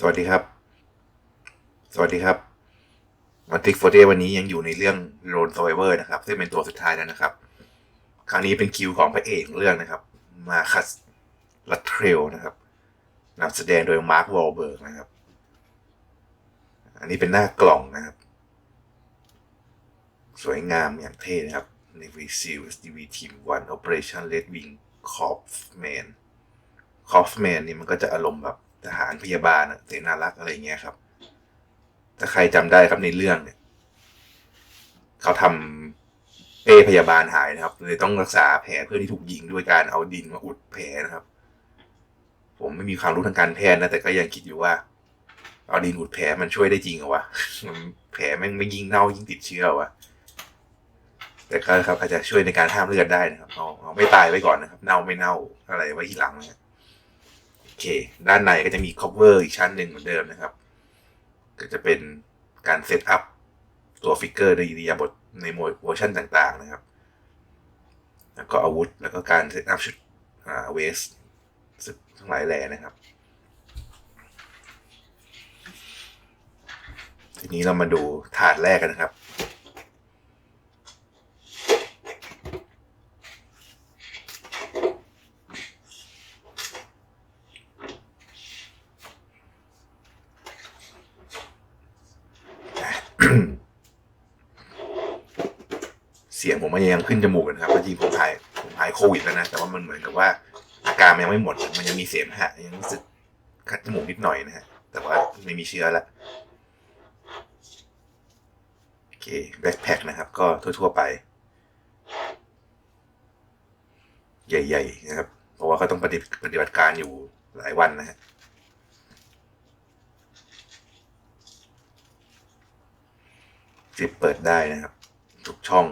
สวัสดีครับ สวัสดีครับมาติกโฟเดวันนี้ยังอยู่ในเรื่องโ o น s u r v i v o r นะครับ ซึ่งเป็นตัวสุดท้ายแล้วนะครับ คราวนี้เป็นคิวของพระเอกเรื่องนะครับ มาคัสลัตเทรลนะครับนำแสดงโดยมาร์ควอลเบิร์กนะครับ อันนี้เป็นหน้ากล่องนะครับ สวยงามอย่างเท่นะครับ Navy SEALs DV Team 1 Operation Red Wing Corpsman Corpsman นี่มันก็จะอารมณ์แบบ ทหารพยาบาลเสนารักษ์อะไรเงี้ยครับ ถ้าใครจำได้ครับในเรื่องเนี่ย เขาทำเป้พยาบาลหายนะครับเลยต้องรักษาแผลเพื่อที่ถูกยิงด้วยการเอาดินมาอุดแผลนะครับ ผมไม่มีความรู้ทางการแพทย์นะแต่ก็ยังคิดอยู่ว่า เอาดินอุดแผลมันช่วยได้จริงเหรอวะแผลแม่งไม่ยิ่งเน่ายิ่งติดเชื้อวะแต่ก็ครับอาจจะช่วยในการห้ามเลือดได้นะครับเอาเอาไม่ตายไว้ก่อนนะครับ เน่าไม่เน่าอะไรไว้ทีหลังนะครับ เค ด้านในก็จะมี cover อีกชั้นหนึ่งเหมือนเดิมนะครับ ก็จะเป็นการเซตอัพตัวฟิกเกอร์ในอิริยาบถในโหมดเวอร์ชันต่างๆนะครับ แล้วก็อาวุธ แล้วก็การเซตอัพชุดอาเวสทั้งหลายแหล่นะครับ ทีนี้เรามาดูถาดแรกกันนะครับ เสียงผมมันยังขึ้นจมูกนะครับจริงผมหายผมหายโควิดแล้วนะ แต่ว่ามันเหมือนกับว่า อาการมันยังไม่หมด มันยังมีเสมหะยังรู้สึกคัดจมูกนิดหน่อยนะฮะ แต่ว่าไม่มีเชื้อละโอเคแบ็คแพคนะครับ ก็ทั่ว ๆ ไป ใหญ่ ๆ นะครับ เพราะว่าเขาต้องปฏิบัติการอยู่หลายวันนะฮะ ซิปเปิดได้นะครับ ทุกช่อง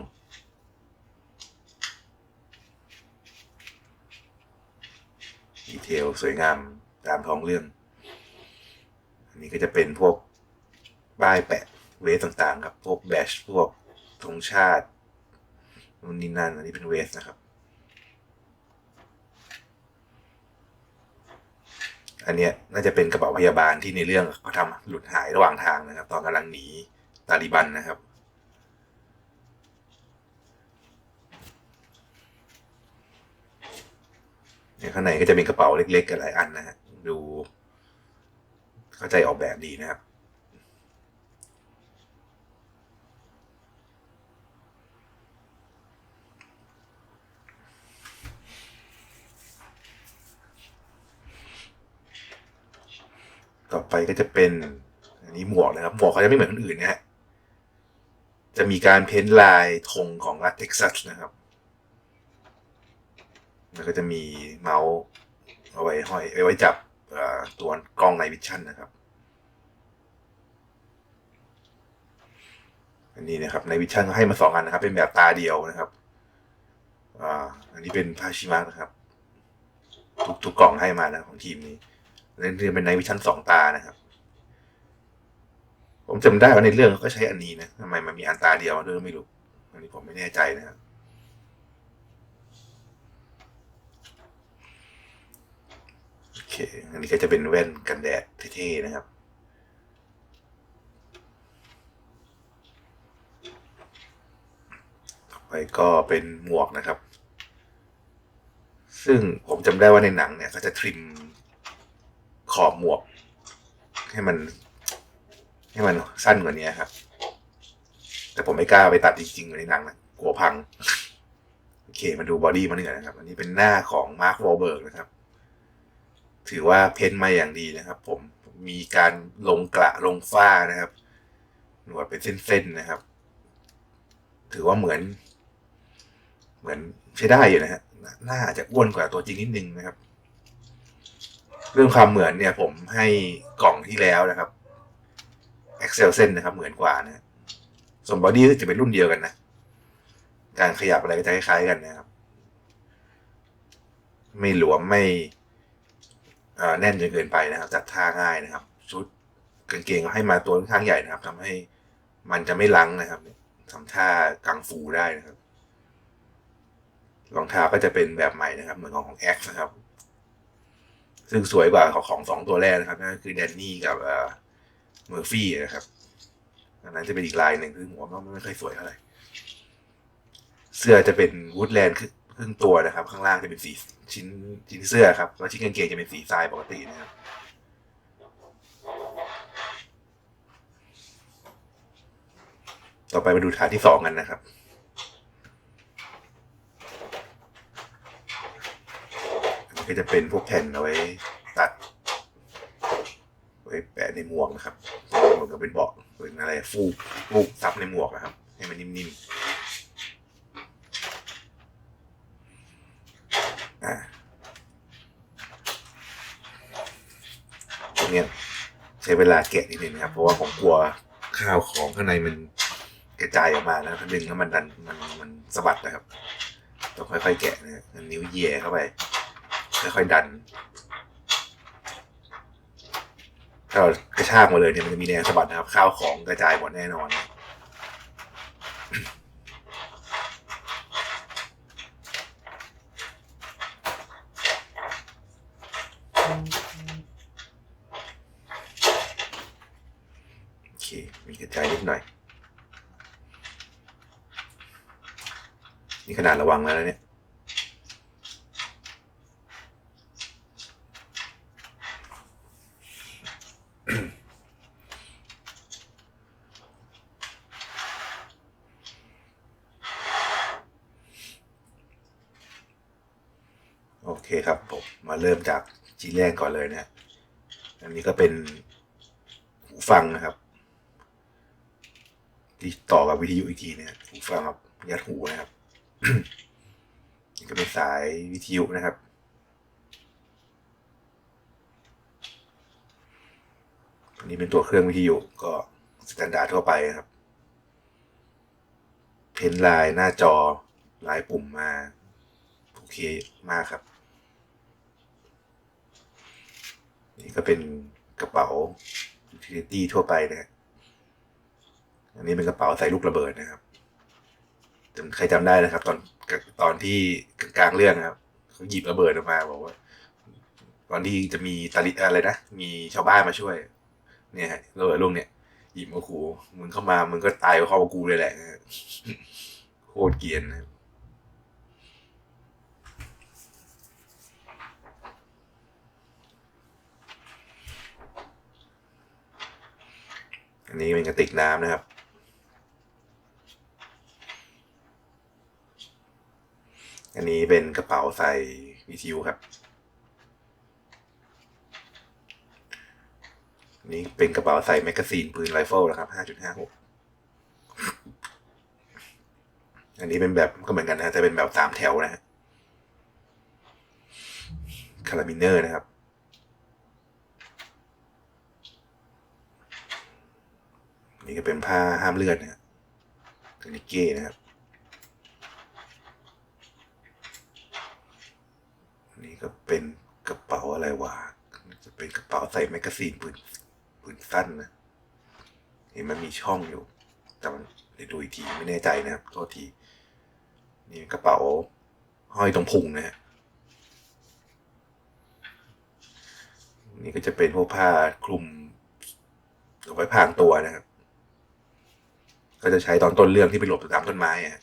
ดีเทลสวยงามตามท้องเรื่อง อันนี้ก็จะเป็นพวกป้ายแปะเวสต่างๆครับ พวกแบชพวกธงชาตินู่นนี่นั่นอันนี้เป็นเวสนะครับ อันเนี้ยน่าจะเป็นกระเป๋าพยาบาลที่ในเรื่องเขาทำหลุดหายระหว่างทางนะครับ ตอนกำลังหนี ตาลิบันนะครับเนี่ยข้างในก็จะเป็นกระเป๋าเล็กๆกันหลายอันนะฮะดูเข้าใจออกแบบดีนะครับ ต่อไปก็จะเป็นอันนี้หมวกนะครับ หมวกเขาจะไม่เหมือนคนอื่นนะฮะ จะมีการเพ้นลายธงของรัฐเท็กซัสนะครับ แล้วก็จะมีเมาส์เอาไว้ห้อยเอาไว้จับตัวกล้องในวิชั่นนะครับ อันนี้นะครับในวิชั่นให้มาสองอันนะครับ เป็นแบบตาเดียวนะครับอันนี้เป็นพาชิมะนะครับ ทุกทุกกล่องให้มานะของทีมนี้เล่นเรียนเป็นในวิชั่นสองตานะครับ ผมจำได้ว่าในเรื่องเขาก็ใช้อันนี้นะทำไมมันมีอันตาเดียวด้วยไม่รู้ อันนี้ผมไม่แน่ใจนะครับโอเค อันนี้ก็จะเป็นแว่นกันแดดเท่ๆนะครับต่อไปก็เป็นหมวกนะครับ ซึ่งผมจำได้ว่าในหนังเนี่ยเขาจะทริมขอบหมวก ให้มัน ให้มันสั้นกว่านี้ครับ แต่ผมไม่กล้าไปตัดจริงๆในหนังนะกลัวพัง โอเค มาดูบอดี้มันหน่อยนะครับ อันนี้เป็นหน้าของมาร์ควอลเบิร์กนะครับ ถือว่าเพ้นมาอย่างดีนะครับ ผมมีการลงกระลงฝ้านะครับ หนวดเป็นเส้นๆนะครับ ถือว่าเหมือน เหมือนใช้ได้อยู่นะฮะหน้าอาจจะอ้วนกว่าตัวจริงนิดนึงนะครับ เรื่องความเหมือนเนี่ย ผมให้กล่องที่แล้วนะครับ Excel เส้นนะครับ เหมือนกว่านะส่วนบอดี้จะเป็นรุ่นเดียวกันนะ การขยับอะไรก็จะคล้ายๆกันนะครับ ไม่หลวมไม่แน่นจนเกินไปนะครับ จัดท่าง่ายนะครับ ชุดกางเกงให้มาตัวค่อนข้างใหญ่นะครับทำให้มันจะไม่ลังนะครับทำท่ากังฟูได้นะครับรองเท้าก็จะเป็นแบบใหม่นะครับ เหมือนของของ X นะครับ ซึ่งสวยกว่าของสองตัวแรกนะครับนั่นคือแดนนี่กับ เมอร์ฟี่นะครับ อันนั้นจะเป็นอีกลายหนึ่งซึ่งผมว่าไม่ค่อยสวยเท่าไหร่ เสื้อจะเป็นวูดแลนด์ครึ่งตัวนะครับ ข้างล่างจะเป็นสีชิ้นชิ้นเสื้อครับ แล้วชิ้นกางเกงจะเป็นสีทรายปกตินะครับต่อไปมาดูฐานที่สองกันนะครับ ก็จะเป็นพวกแผ่นเอาไว้ ไว้แปะในหมวกนะครับมันก็เป็นเบาะเป็นอะไรฟูกฟูกซับในหมวกนะครับ ให้มันนิ่มๆอ่าตรงเนี้ยใช้เวลาแกะนิดนึงนะครับ เพราะว่าผมกลัวข้าวของข้างในมันกระจายออกมาแล้วถ้าดึงแล้วมันดันมันมันสะบัดนะครับต้องค่อยๆแกะนะนิ้วเหย่เข้าไปค่อยๆดัน ถ้าเรากระชากมาเลยเนี่ยมันจะมีแรงสะบัดนะครับ ข้าวของกระจายหมดแน่นอนโอเคมีกระจายนิดหน่อย นี่ขนาดระวังแล้วเนี่ย เคครับผมมาเริ่มจากชิ้นแรกก่อนเลยนะอันนี้ก็เป็นหูฟังนะครับที่ต่อกับวิทยุอีกทีเนี่ยหูฟังครับยัดหูนะครับนี่ก็เป็นสายวิทยุนะครับ อันนี้เป็นตัวเครื่องวิทยุก็สแตนดาร์ดทั่วไปนะครับ เพนลายหน้าจอลายปุ่มมา โอเคมากครับ นี่ก็เป็นกระเป๋า utility ทั่วไปนะฮะอันนี้เป็นกระเป๋าใส่ลูกระเบิดนะครับจำใครจำได้นะครับ ตอนตอนที่กลางเรื่องนะครับเขาหยิบระเบิดออกมาบอกว่า ตอนที่จะมีตาลิอะไรนะมีชาวบ้านมาช่วย เนี่ยฮะระเบิดลูกเนี่ยหยิบมาขู่มึงเข้ามามึงก็ตายเข้ากูเลยแหละโคตรเกียนนะครับ นนี้เป็นกระติกน้ำนะครับ อันนี้เป็นกระเป๋าใส่วิทยุครับนนี้เป็นกระเป๋าใส่แมกกาซีนปืนไรเฟิลนะครับ 5.56 อันนี้เป็นแบบก็เหมือนกันนะแต่เป็นแบบสามแถวนะฮะคาราบิเนอร์นะครับ นี่ก็เป็นผ้าห้ามเลือดนะครับกานิเก้นะครับนนี้ก็เป็นกระเป๋าอะไรวะจะเป็นกระเป๋าใส่แมกกาซีนปืนปืนสั้นนะเห็นมันมีช่องอยู่ แต่มันเดี๋ยวดูอีกทีไม่แน่ใจนะครับโทษที นี่กระเป๋าห้อยตรงพุงนะฮะนี่ก็จะเป็นพวกผ้าคลุมเอาไว้พรางตัวนะครับ ก็จะใช้ตอนต้นเรื่องที่ไปหลบตามต้นไม้อะ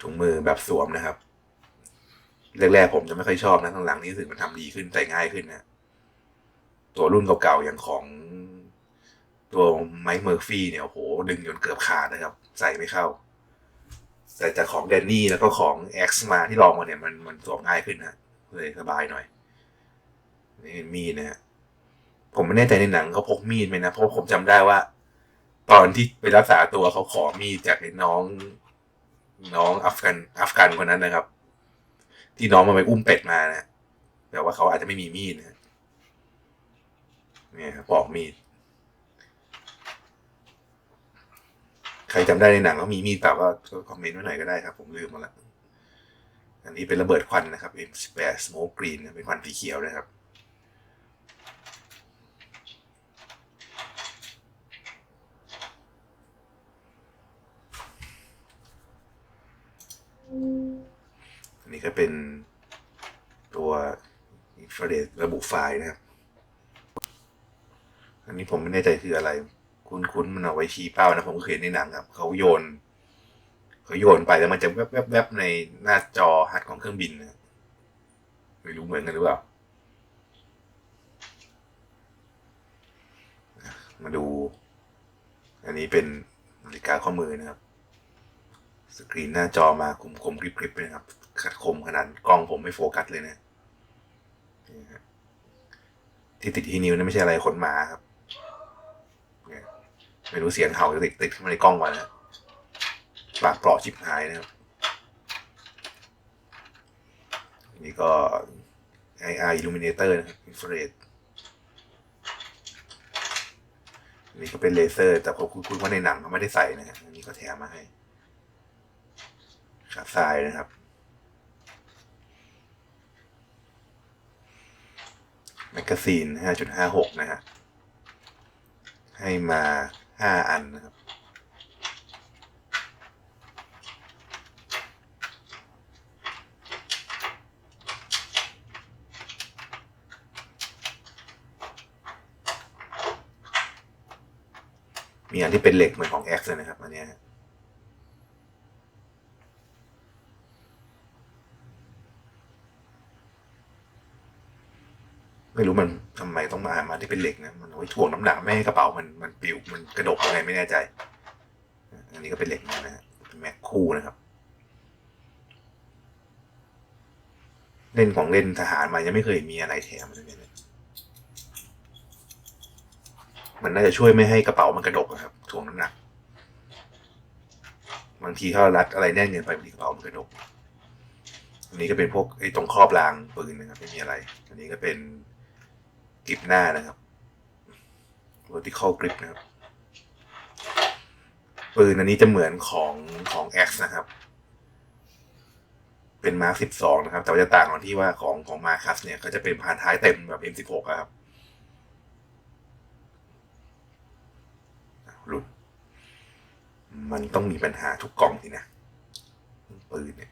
ถุงมือแบบสวมนะครับ แรกๆผมจะไม่ค่อยชอบนะหลังๆนี่รู้สึกมันทำดีขึ้นใส่ง่ายขึ้นนะตัวรุ่นเก่าๆอย่างของตัวไมค์เมอร์ฟี่เนี่ยโอ้โห ดึงจนเกือบขาดนะครับ ใส่ไม่เข้า แต่จากของแดนนี่แล้วก็ของ X มาที่ลองมาเนี่ยมันมันสวมง่ายขึ้นนะเลยสบายหน่อยนี่มีนะฮะ ผมไม่แน่ใจในหนังเขาพกมีดไหมนะ เพราะผมจำได้ว่า ตอนที่ไปรักษาตัวเขาขอมีดจากไอ้น้อง น้องอัฟกันอัฟกันคนนั้นนะครับ ที่น้องมาไปอุ้มเป็ดมานะแต่ว่าเขาอาจจะไม่มีมีดนะเนี่ยบปอกมีด ใครจำได้ในหนังเขามีมีดเปล่าก็คอมเมนต์ไว้หน่อยก็ได้ครับ ผมลืมมาละอันนี้เป็นระเบิดควันนะครับ M18 Smoke Green นเป็นควันสีเขียวนะครับ อันนี้ก็เป็นตัวอินฟราเรดระบุไฟล์นะครับ อันนี้ผมไม่แน่ใจคืออะไร คุ้นๆมันเอาไว้ชี้เป้านะ ผมก็เคยเห็นในหนังครับ เขาโยนเขาโยนไปแล้วมันจะแวบๆๆในหน้าจอฮัดของเครื่องบินนะไม่รู้เหมือนกันหรือเปล่า มาดู อันนี้เป็นนาฬิกาข้อมือนะครับ สกรีนหน้าจอมาคมคมๆกริบๆเลยนะครับขัดคมขนาดกล้องผมไม่โฟกัสเลยนะนี่ครับที่ติดที่นิ้วนั่ไม่ใช่อะไรขนหมาครับไม่รู้เสียงเห่าจะติดติดเข้ามาในกล้องวะนะปากปลอกชิบหายนะครับนี่ก็ IR Illuminator นะครับ infrared นนี้ก็เป็นเลเซอร์ แต่ผมคุ้นๆว่าในหนังเขาไม่ได้ใส่นะฮะอันนี้ก็แถมมาให้ ขาทรายนะครับ แมกกาซีน 5.56 นะฮะ ให้มา 5 อันนะครับ มีอันที่เป็นเหล็กเหมือนของ X เลยนะครับ อันเนี้ยฮะ ไม่รู้มันทำไมต้องมามาที่เป็นเหล็กนะมันเอาไว้ถ่วงน้ำหนักไม่ให้กระเป๋ามันมันปลิวมันกระดกยังไงไม่แน่ใจ อันนี้ก็เป็นเหล็กนะฮะเป็นแม็กคู่นะครับเล่นของเล่นทหารมายังไม่เคยมีอะไรแถมเลยเนี่ยมันน่าจะช่วยไม่ให้กระเป๋ามันกระดกอะครับถ่วงน้ำหนัก บางทีถ้ารารัดอะไรแน่นเกินไปบางทีกระเป๋ามันกระดก อันนี้ก็เป็นพวกไอ้ตรงครอบรางปืนนะครับไม่มีอะไร อันนี้ก็เป็น กริปหน้านะครับ vertical grip นะครับ ปืนอันนี้จะเหมือนของของ X นะครับ เป็นมาร์คสิบสองนะครับ แต่ว่าจะต่างกันที่ว่าของของมาคัสเนี่ย ก็จะเป็นพานท้ายเต็มแบบ M16 ครับ หลุด มันต้องมีปัญหาทุกกล่องทีนะ ปืนเนี่ย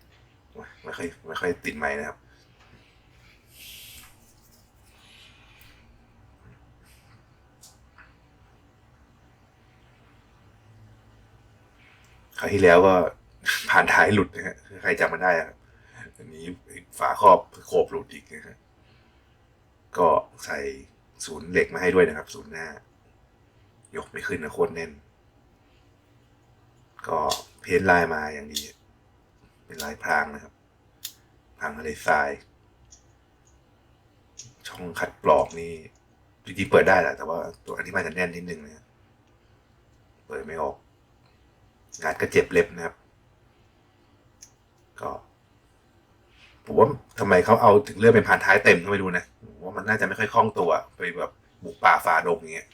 ไม่ค่อยไม่ค่อยติดไม้นะครับ คราวที่แล้วก็ผ่านท้ายหลุดนะฮะใครจำมันได้อะครับอันนี้ฝาครอบโคบหลุดอีกนะฮะก็ใส่ศูนย์เหล็กมาให้ด้วยนะครับ ศูนย์หน้า ยกไม่ขึ้นนะโคตรแน่น ก็เพ้นท์ลายมาอย่างดี เป็นลายพรางนะครับพรางทะเลทราย ช่องคัดปลอกนี่จริงๆเปิดได้แหละแต่ว่าตัวอันนี้มันจะแน่นนิดนึงนะเปิดไม่ออก งานก็เจ็บเล็บนะครับ ก็ผมว่าทำไมเขาเอาถึงเลือกเป็นผ่านท้ายเต็มก็ไม่รู้นะผมว่ามันน่าจะไม่ค่อยคล่องตัว ไปแบบบุกป่าฝ่าดงอย่างเงี้ย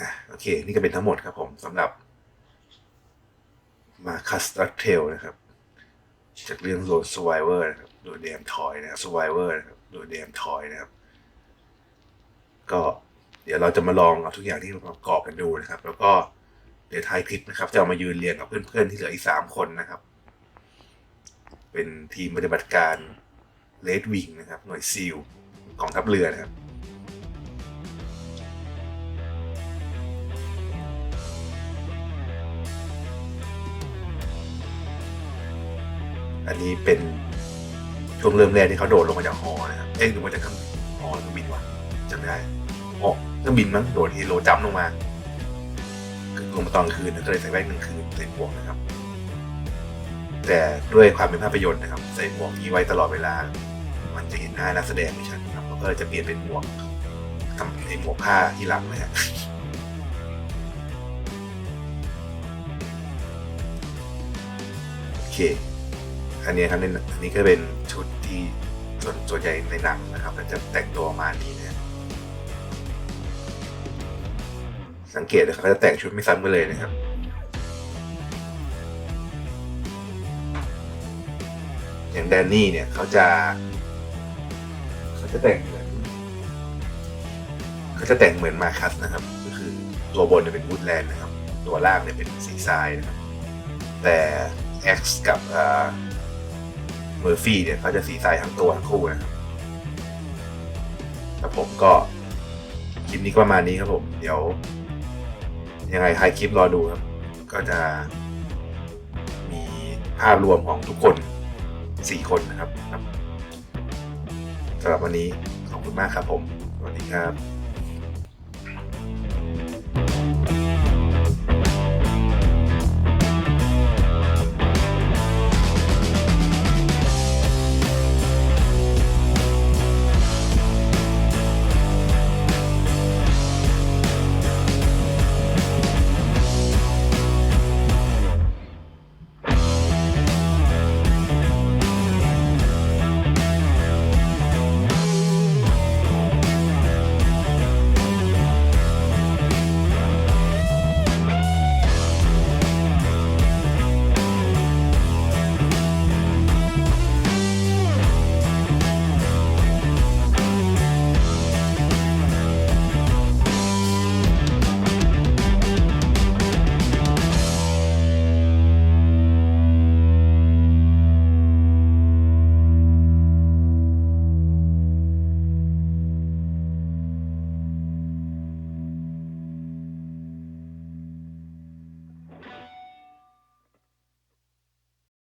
อะโอเค นี่ก็เป็นทั้งหมดครับผมสำหรับ มาคัสตักเทลนะครับ จากเรื่องโ s สไวเวอร์นะครับโดยเดมทอยนะครับสไวเวอร์นะครับโดยเดมทอยนะครับ ก็ เดี๋ยวเราจะมาลองเอาทุกอย่างที่เราประกอบกันดูนะครับ แล้วก็เดี๋ยวท้ายคลิปนะครับ จะเอามายืนเรียงกับเพื่อนๆที่เหลืออีกสามคนนะครับ เป็นทีมปฏิบัติการเลดวิงนะครับ หน่วยซีลกองทัพเรือนะครับอันนี้เป็นช่วงเริ่มแรกที่เขาโดดลงมาจากหอนะครับ เอ้ยลงมาจากเครื่องหอเครื่อบินวะจำไม่ได้ เครื่องบินมั้งโดดเฮโลจัมลงมาคือลงมาตอนกลางคืนนะก็เลยใส่แว่นกลางคืนใส่หมวกนะครับ แต่ด้วยความเป็นภาพยนตร์นะครับ ใส่หมวกนี้ไว้ตลอดเวลา มันจะเห็นหน้านักแสดงไม่ชัดครับก็เลยจะเปลี่ยนเป็นหมวกทำไอ้หมวกผ้าที่หลังนะฮะโอเค อันนี้ครับอันนี้ก็เป็นชุดที่ส่วนส่วนใหญ่ในหนังนะครับ มันจะแต่งตัวมานี้นะ สังเกตนะครับเขาจะแต่งชุดไม่ซ้ำกันเลยนะครับอย่างแดนนี่เนี่ยเขาจะเขาจะแต่งเหมือนเขาจะแต่งเหมือนมาคัสนะครับ ก็คือตัวบนเนี่ยเป็นวูดแลนด์นะครับ ตัวล่างเนี่ยเป็นสีทรายนะครับ แต่ X กับเมอร์ฟี่เนี่ยเขาจะสีใสทั้งตัวทั้งคู่นะครับแต่ผมก็คลิปนี้ประมาณนี้ครับผม เดี๋ยว ยังไงใครคลิปรอดูครับ ก็จะมีภาพรวมของทุกคนสี่คนนะครับสำหรับวันนี้ขอบคุณมากครับผม สวัสดีครับ